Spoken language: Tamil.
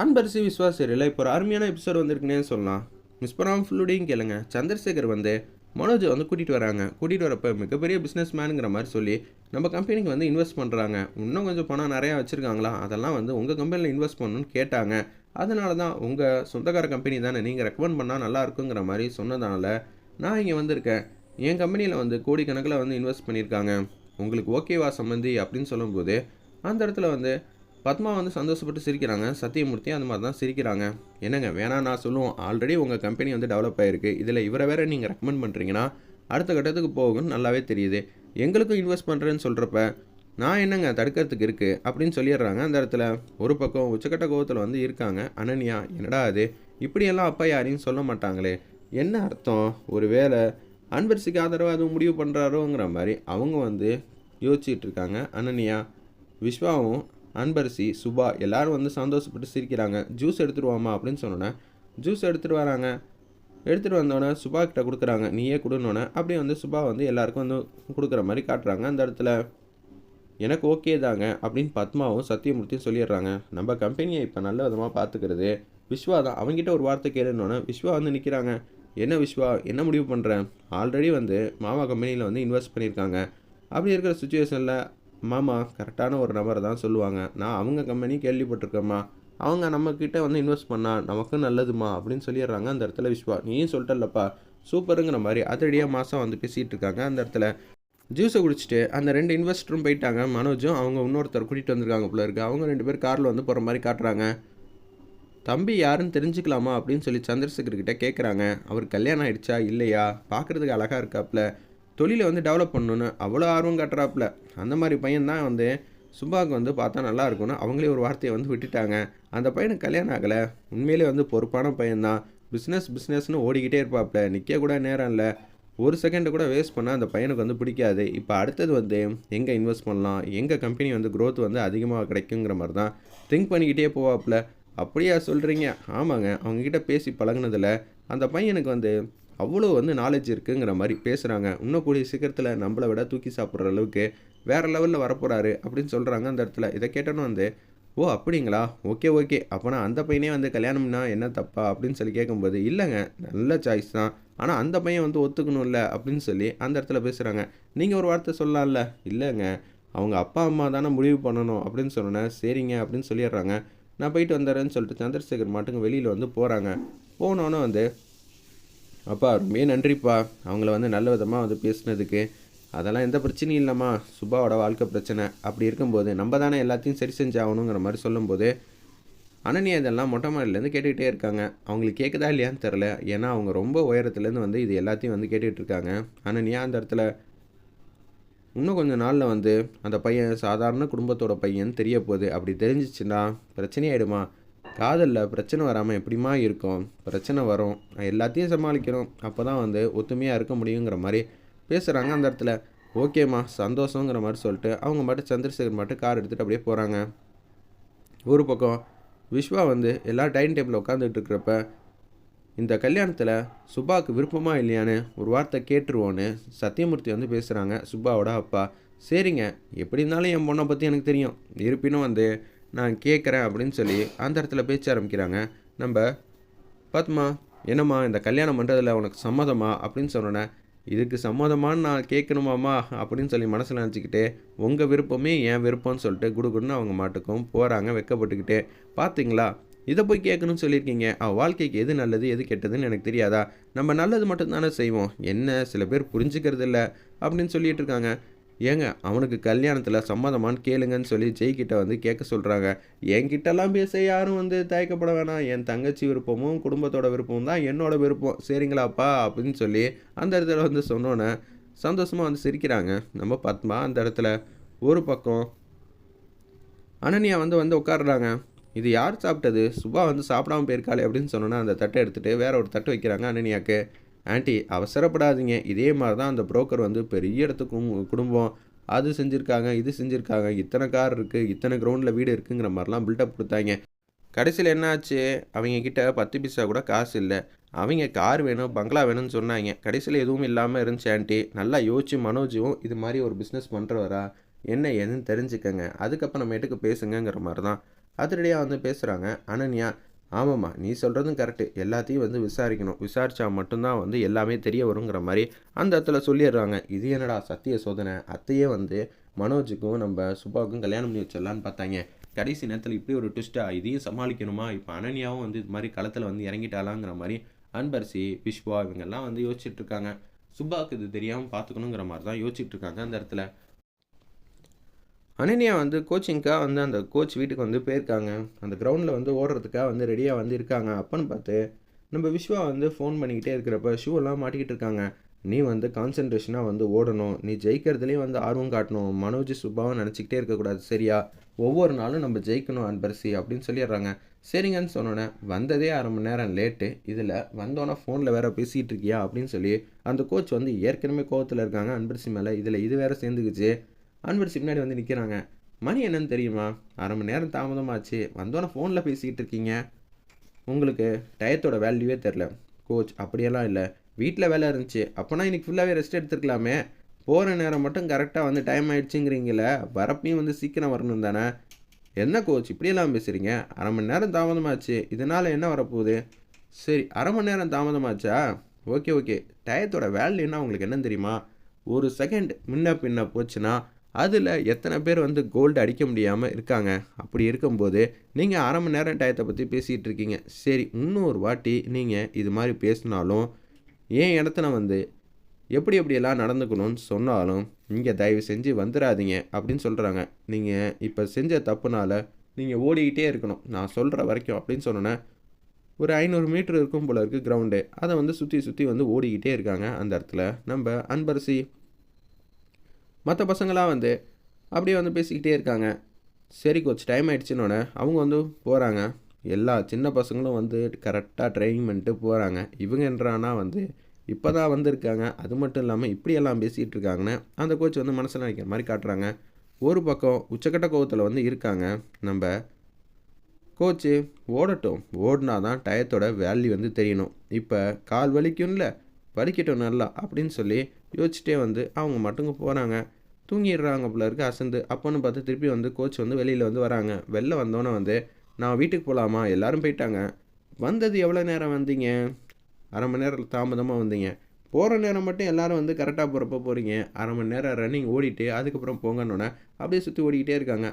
ஆண்பரிசி விஸ்வாஸ் சீரியலில் இப்போ ஒரு அருமையான எபிசோட் வந்திருக்குன்னே சொல்லலாம். மிஸ் பண்ணாமல் ஃபுல்லுடையும் கேளுங்க. சந்திரசேகர் வந்து மனோஜ் வந்து கூட்டிகிட்டு வராங்க. கூட்டிகிட்டு வரப்போ மிகப்பெரிய பிஸ்னஸ் மேனுங்கிற மாதிரி சொல்லி நம்ம கம்பெனிக்கு வந்து இன்வெஸ்ட் பண்ணுறாங்க இன்னும் கொஞ்சம் பணம் நிறையா வச்சுருக்காங்களா? அதெல்லாம் வந்து உங்கள் கம்பெனியில் இன்வெஸ்ட் பண்ணணும்னு கேட்டாங்க. அதனால தான் உங்கள் சொந்தக்கார கம்பெனி தானே? நீங்கள் ரெக்கமெண்ட் பண்ணால் நல்லா இருக்குங்கிற மாதிரி சொன்னதால நான் இங்கே வந்திருக்கேன். என் கம்பெனியில் வந்து கோடிக்கணக்கில் வந்து இன்வெஸ்ட் பண்ணியிருக்காங்க உங்களுக்கு ஓகேவா சம்மந்தி அப்படின்னு சொல்லும்போது அந்த இடத்துல வந்து பத்மா வந்து சந்தோஷப்பட்டு சிரிக்கிறாங்க சத்தியமூர்த்தி அந்த மாதிரி தான் சிரிக்கிறாங்க. என்னங்க வேணாம் நான் சொல்லுவோம். ஆல்ரெடி உங்கள் கம்பெனி வந்து டெவலப் ஆகிருக்கு இதில் இவரை வேற நீங்கள் ரெக்கமெண்ட் பண்ணுறீங்கன்னா அடுத்த கட்டத்துக்கு போகும்னு நல்லாவே தெரியுது. எங்களுக்கும் இன்வெஸ்ட் பண்ணுறேன்னு சொல்கிறப்ப நான் என்னங்க தடுக்கிறதுக்கு இருக்குது அப்படின்னு சொல்லிடுறாங்க. அந்த இடத்துல ஒரு பக்கம் உச்சக்கட்ட கோவத்தில் வந்து இருக்காங்க. அனன்யா என்னடா அது இப்படியெல்லாம் அப்பா யாரையும் சொல்ல மாட்டாங்களே. என்ன அர்த்தம்? ஒரு வேளை அன்பரிசிக்கு ஆதரவாக அதுவும் முடிவு பண்ணுறாரோங்கிற மாதிரி அவங்க வந்து யோசிச்சுட்டு இருக்காங்க. அனன்யா விஸ்வாவும் அன்பரசி சுபா எல்லாரும் வந்து சந்தோஷப்பட்டு சிரிக்கிறாங்க. ஜூஸ் எடுத்துருவாமா அப்படின்னு சொன்னோன்னே ஜூஸ் எடுத்துகிட்டு வராங்க. எடுத்துகிட்டு வந்தோடனே சுபா கிட்ட கொடுக்குறாங்க நீயே கொடுனோடனே அப்படியே வந்து சுபா வந்து எல்லாருக்கும் வந்து கொடுக்குற மாதிரி காட்டுறாங்க. அந்த இடத்துல எனக்கு ஓகே தாங்க அப்படின்னு பத்மாவும் சத்தியமூர்த்தியும் சொல்லிடுறாங்க. நம்ம கம்பெனியை இப்போ நல்ல விதமாக பார்த்துக்கிறது விஸ்வா தான். அவங்ககிட்ட ஒரு வார்த்தை கேளுன்னொன்னே விஸ்வா வந்து நிற்கிறாங்க என்ன விஸ்வா என்ன முடிவு பண்ணுறேன் ஆல்ரெடி வந்து மாமா கம்பெனியில் வந்து இன்வெஸ்ட் பண்ணியிருக்காங்க. அப்படி இருக்கிற சுச்சுவேஷனில் மாமா கரெக்டான ஒரு நபரை தான் சொல்லுவாங்க. நான் அவங்க கம்பெனி கேள்விப்பட்டிருக்கேம்மா. அவங்க நம்மக்கிட்ட வந்து இன்வெஸ்ட் பண்ணால் நமக்கும் நல்லதுமா அப்படின்னு சொல்லிடுறாங்க அந்த இடத்துல விஸ்வா. நீயும் சொல்லிட்டல்லப்பா. சூப்பருங்கிற மாதிரி அதிரடியாக மாதம் வந்து பேசிகிட்டு இருக்காங்க அந்த இடத்துல. ஜூஸை குடிச்சிட்டு அந்த ரெண்டு இன்வெஸ்டரும் போயிட்டாங்க. மனோஜும் அவங்க இன்னொருத்தர் கூட்டிகிட்டு வந்திருக்காங்க போல இருக்கு. அவங்க ரெண்டு பேர் காரில் வந்து போகிற மாதிரி காட்டுறாங்க. தம்பி யாருன்னு தெரிஞ்சுக்கலாமா அப்படின்னு சொல்லி சந்திரசேகர்கிட்ட கேட்குறாங்க அவர் கல்யாணம் ஆயிடுச்சா? இல்லையா? பார்க்குறதுக்கு அழகாக இருக்காப்புல தொழிலை வந்து டெவலப் பண்ணணுன்னு அவ்வளோ ஆர்வம் காட்டுறாப்புல. அந்த மாதிரி பையன்தான் வந்து சுபாவுக்கு வந்து பார்த்தா நல்லா இருக்கும்னு அவங்களே ஒரு வார்த்தையை வந்து விட்டுட்டாங்க. அந்த பையனுக்கு கல்யாணம் ஆகலை. உண்மையிலே வந்து பொறுப்பான பையன்தான் பிஸ்னஸ் பிஸ்னஸ்னு ஓடிக்கிட்டே இருப்பாப்புல. நிற்க கூட நேரம் இல்லை. ஒரு செகண்டை கூட வேஸ்ட் பண்ணால் அந்த பையனுக்கு வந்து பிடிக்காது. இப்போ அடுத்தது வந்து எங்கே இன்வெஸ்ட் பண்ணலாம்? எங்கள் கம்பெனி வந்து க்ரோத் வந்து அதிகமாக கிடைக்குங்கிற மாதிரி தான் திங்க் பண்ணிக்கிட்டே போவாப்புல. அப்படியா சொல்கிறீங்க ஆமாங்க. அவங்கக்கிட்ட பேசி பழகுனதுல அந்த பையனுக்கு வந்து அவ்வளோ வந்து நாலேஜ் இருக்குங்கிற மாதிரி பேசுகிறாங்க இன்னும் கூடிய சீக்கிரத்தில் நம்மளை விட தூக்கி சாப்பிட்ற அளவுக்கு வேறு லெவலில் வரப்போகிறாரு அப்படின்னு சொல்கிறாங்க அந்த இடத்துல. இதை கேட்டோன்னு வந்து ஓ அப்படிங்களா? Okay okay. அப்போனா அந்த பையனே வந்து கல்யாணம்னா என்ன தப்பா? அப்படின்னு சொல்லி கேட்கும்போது இல்லைங்க. நல்ல சாய்ஸ் தான். ஆனால் அந்த பையன் வந்து ஒத்துக்கணும்ல? அப்படின்னு சொல்லி அந்த இடத்துல பேசுகிறாங்க நீங்கள் ஒரு வார்த்தை சொல்லலாம்ல? இல்லைங்க. அவங்க அப்பா அம்மா தானே முடிவு பண்ணணும். அப்படின்னு சொன்னேன் சரிங்க. அப்படின்னு சொல்லிடுறாங்க. நான் போயிட்டு வந்துடுறேன்னு சொல்லிட்டு சந்திரசேகர் மாட்டுங்க வெளியில் வந்து போகிறாங்க போனோன்னே வந்து அப்பா ரொம்ப நன்றிப்பா. அவங்கள வந்து நல்ல விதமாக வந்து பேசுனதுக்கு. அதெல்லாம் எந்த பிரச்சனையும் இல்லைம்மா. சுபாவோட வாழ்க்கை பிரச்சனை. அப்படி இருக்கும்போது நம்ம தானே எல்லாத்தையும் சரி செஞ்சாகணுங்கிற மாதிரி சொல்லும்போது அனன்யா இதெல்லாம் மொட்டை மாடிலேருந்து கேட்டுக்கிட்டே இருக்காங்க. அவங்களுக்கு கேட்குதா இல்லையான்னு தெரில ஏன்னா அவங்க ரொம்ப உயரத்துலேருந்து வந்து இது எல்லாத்தையும் வந்து கேட்டுக்கிட்டு இருக்காங்க. அனன்யா அந்த இடத்துல இன்னும் கொஞ்சம் நாளில் வந்து அந்த பையன் சாதாரண குடும்பத்தோட பையன் தெரிய போகுது அப்படி தெரிஞ்சிச்சுன்னா பிரச்சனையாயிடுமா? காதலில் பிரச்சனை வராமல் எப்படிமா இருக்கும்? பிரச்சனை வரும். எல்லாத்தையும் சமாளிக்கணும். அப்போ தான் வந்து ஒத்துமையாக இருக்க முடியுங்கிற மாதிரி பேசுகிறாங்க அந்த இடத்துல. ஓகேம்மா சந்தோஷங்கிற மாதிரி சொல்லிட்டு அவங்க மட்டும் சந்திரசேகர் மட்டும் கார் எடுத்துகிட்டு அப்படியே போகிறாங்க ஒரு பக்கம் விஸ்வா வந்து எல்லா டைனிங் டேபிளில் உட்காந்துட்டு இருக்கிறப்ப இந்த கல்யாணத்தில் சுபாவுக்கு விருப்பமாக இல்லையான்னு ஒரு வார்த்தை கேட்டுருவோன்னு சத்தியமூர்த்தி வந்து பேசுகிறாங்க சுபாவோட அப்பா சரிங்க எப்படி இருந்தாலும் என் பொண்ணை பற்றி எனக்கு தெரியும். இருப்பினும் வந்து நான் கேட்குறேன் அப்படின்னு சொல்லி அந்த இடத்துல பேச்ச ஆரம்பிக்கிறாங்க. நம்ம பத்மா என்னம்மா இந்த கல்யாணம் பண்ணுறதில் உனக்கு சம்மதமா? அப்படின்னு சொன்னோன்னே இதுக்கு சம்மதமான்னு நான் கேட்கணுமாம்மா? அப்படின்னு சொல்லி மனசில் நினச்சிக்கிட்டு உங்கள் விருப்பமே என் விருப்பம்னு சொல்லிட்டு குடுகுடுன்னு அவங்க மாட்டுக்கும் போகிறாங்க வெக்கப்பட்டுக்கிட்டே. பார்த்தீங்களா இதை போய் கேட்கணும்னு சொல்லியிருக்கீங்க. அவள் வாழ்க்கைக்கு எது நல்லது எது கெட்டதுன்னு எனக்கு தெரியாதா? நம்ம நல்லது மட்டும்தானே செய்வோம். என்ன சில பேர் புரிஞ்சுக்கிறது இல்லை அப்படின்னு சொல்லிட்டு இருக்காங்க. ஏங்க அவனுக்கு கல்யாணத்தில் சம்மதமான்னு கேளுங்கன்னு சொல்லி ஜெய்கிட்ட வந்து கேட்க சொல்கிறாங்க என்கிட்டலாம் பேச யாரும் வந்து தயக்கப்பட வேணாம். என் தங்கச்சி விருப்பமும் குடும்பத்தோட விருப்பமும் தான் என்னோட விருப்பம். சரிங்களாப்பா அப்படின்னு சொல்லி அந்த இடத்துல வந்து சொன்னோன்னே சந்தோஷமாக வந்து சிரிக்கிறாங்க. நம்ம பத்மா அந்த இடத்துல ஒரு பக்கம் அனன்யா வந்து வந்து உட்காடுறாங்க இது யார் சாப்பிட்டது? சுபா வந்து சாப்பிடாம போயிருக்காளே அப்படின்னு சொன்னோன்னா அந்த தட்டை எடுத்துகிட்டு வேற ஒரு தட்டு வைக்கிறாங்க அனன்யாவுக்கு ஆண்டி அவசரப்படாதீங்க. இதே மாதிரி தான் அந்த புரோக்கர் வந்து பெரிய இடத்துக்கும் குடும்பம். அது செஞ்சுருக்காங்க இது செஞ்சுருக்காங்க. இத்தனை கார் இருக்குது இத்தனை கிரவுண்டில் வீடு இருக்குங்கிற மாதிரிலாம் பில்டப் கொடுத்தாங்க. கடைசியில் என்ன ஆச்சு? அவங்க கிட்ட பத்து பைசா கூட காசு இல்லை. அவங்க கார் வேணும் பங்களா வேணும்னு சொன்னாங்க. கடைசியில் எதுவும் இல்லாமல் இருந்துச்சு ஆண்டி. நல்லா யோசிச்சு மனோஜும் இது மாதிரி ஒரு பிஸ்னஸ் பண்ணுறவரா என்ன ஏதுன்னு தெரிஞ்சுக்கங்க. அதுக்கப்புறமேட்டுக்கு பேசுங்கங்கிற மாதிரி தான் அதிரடியாக வந்து பேசுகிறாங்க அனன்யா ஆமாம்மா நீ சொல்கிறதும் கரெக்டு எல்லாத்தையும் வந்து விசாரிக்கணும். விசாரித்தா மட்டும்தான் வந்து எல்லாமே தெரிய வருங்கிற மாதிரி அந்த இடத்துல சொல்லிடுறாங்க. இது என்னடா சத்திய சோதனை? அத்தையே வந்து மனோஜுக்கும் நம்ம சுபாவுக்கும் கல்யாணம் பண்ணி வச்சிடலான்னு பார்த்தாங்க. கடைசி நேரத்தில் இப்படி ஒரு ட்விஸ்ட்டாக இதையும் சமாளிக்கணுமா? இப்போ அனன்யாவும் வந்து இது மாதிரி களத்தில் வந்து இறங்கிட்டாலாங்கிற மாதிரி அன்பரசி விஷ்வா இவங்கெல்லாம் வந்து யோசிச்சுட்ருக்காங்க சுபாவுக்கு இது தெரியாமல் பார்த்துக்கணுங்கிற மாதிரி தான் யோசிச்சுட்ருக்காங்க அந்த இடத்துல. அனன்யா வந்து கோச்சிங்க்காக வந்து அந்த கோச் வீட்டுக்கு வந்து போயிருக்காங்க. அந்த கிரவுண்டில் வந்து ஓடுறதுக்காக வந்து ரெடியாக வந்து இருக்காங்க. அப்பன்னு பார்த்து நம்ம விஸ்வா வந்து ஃபோன் பண்ணிக்கிட்டே இருக்கிறப்ப ஷூவெல்லாம் மாட்டிக்கிட்டு இருக்காங்க. நீ வந்து கான்சன்ட்ரேஷனாக வந்து ஓடணும். நீ ஜெயிக்கிறதுலேயும் வந்து ஆர்வம் காட்டணும். மனோஜ் சுபாவை நினச்சிக்கிட்டே இருக்கக்கூடாது. சரியா? ஒவ்வொரு நாளும் நம்ம ஜெயிக்கணும் அன்பரசி அப்படின்னு சொல்லிடுறாங்க. சரிங்கன்னு சொன்னோன்னே வந்ததே அரை மணி நேரம் லேட்டு இதில் வந்தோன்னே ஃபோனில் வேறு பேசிகிட்டு இருக்கியா அப்படின்னு சொல்லி அந்த கோச் வந்து ஏற்கனவே கோவத்தில் இருக்காங்க. அன்பரசி மேலே இதில் இது வேறு சேர்ந்துக்குச்சு. அன்பரசி முன்னாடி வந்து நிற்கிறாங்க மணி என்னன்னு தெரியுமா? அரை மணி நேரம் தாமதமாச்சு. வந்தோன்னே ஃபோனில் பேசிக்கிட்டு இருக்கீங்க. உங்களுக்கு டயத்தோட வேல்யூவே தெரில கோச் அப்படியெல்லாம் இல்லை. வீட்டில் வேலை இருந்துச்சு. அப்போனா இன்றைக்கி ஃபுல்லாகவே ரெஸ்ட் எடுத்துருக்கலாமே. போகிற நேரம் மட்டும் கரெக்டாக வந்து டைம் ஆகிடுச்சிங்கிறீங்கள வரப்பையும் வந்து சீக்கிரம் வரணும் தானே? என்ன கோச் இப்படியெல்லாம் பேசுகிறீங்க அரை மணி நேரம் தாமதமாச்சு. இதனால் என்ன வரப்போகுது? சரி அரை மணி நேரம் தாமதமாச்சா? Okay okay. டயத்தோட வேல்யூன்னா உங்களுக்கு என்னன்னு தெரியுமா? ஒரு செகண்ட் முன்ன பின்ன போச்சுன்னா அதில் எத்தனை பேர் வந்து கோல்டு அடிக்க முடியாமல் இருக்காங்க? அப்படி இருக்கும்போது நீங்கள் அரை மணி நேரம் டயத்தை பற்றி பேசிகிட்டு இருக்கீங்க. சரி இன்னொரு வாட்டி நீங்கள் இது மாதிரி பேசினாலும் ஏன் இடத்துல வந்து எப்படி எப்படியெல்லாம் நடந்துக்கணும்னு சொன்னாலும் நீங்கள் தயவு செஞ்சு வந்துடாதீங்க அப்படின்னு சொல்கிறாங்க நீங்கள் இப்போ செஞ்ச தப்புனால் நீங்கள் ஓடிக்கிட்டே இருக்கணும். நான் சொல்கிற வரைக்கும் அப்படின்னு சொன்னோன்னே ஒரு ஐநூறு மீட்ரு இருக்கும் போல இருக்குது கிரவுண்டு அதை வந்து சுற்றி சுற்றி வந்து ஓடிக்கிட்டே இருக்காங்க அந்த இடத்துல. நம்ம அன்பரசி மற்ற பசங்களாம் வந்து அப்படியே வந்து பேசிக்கிட்டே இருக்காங்க. சரி கோச் டைம் ஆயிடுச்சுன்னொன்னே அவங்க வந்து போகிறாங்க எல்லா சின்ன பசங்களும் வந்து கரெக்டாக ட்ரைனிங் பண்ணிட்டு போகிறாங்க இவங்க என்றானா வந்து இப்போ தான் வந்திருக்காங்க. அது மட்டும் இல்லாமல் இப்படியெல்லாம் பேசிகிட்டு இருக்காங்கன்னு அந்த கோச் வந்து மனசில் நினைக்கிற மாதிரி காட்டுறாங்க. ஒரு பக்கம் உச்சக்கட்ட கோவத்தில் வந்து இருக்காங்க. நம்ம கோச்சு ஓடட்டும். ஓடினா தான் டயத்தோட வேல்யூ வந்து தெரியணும். இப்போ கால் வலிக்கும்ல வலிக்கட்டும் நல்லா அப்படின்னு சொல்லி யோசிச்சுட்டே வந்து அவங்க மட்டுங்க போகிறாங்க தூங்கிடுறாங்க போல இருக்கு அசந்து. அப்போன்னு பார்த்து திருப்பி வந்து கோச் வந்து வெளியில் வந்து வராங்க. வெளில வந்தோன்னே வந்து நான் வீட்டுக்கு போகலாமா எல்லோரும் போயிட்டாங்க. வந்தது எவ்வளோ நேரம் வந்தீங்க? அரை மணி நேரம் தாமதமாக வந்தீங்க. போகிற நேரம் மட்டும் எல்லோரும் வந்து கரெக்டாக போகிறப்ப போகிறீங்க அரை மணி நேரம் ரன்னிங் ஓடிட்டு அதுக்கப்புறம் போங்கன்னொன்னே அப்படியே சுற்றி ஓடிக்கிட்டே இருக்காங்க.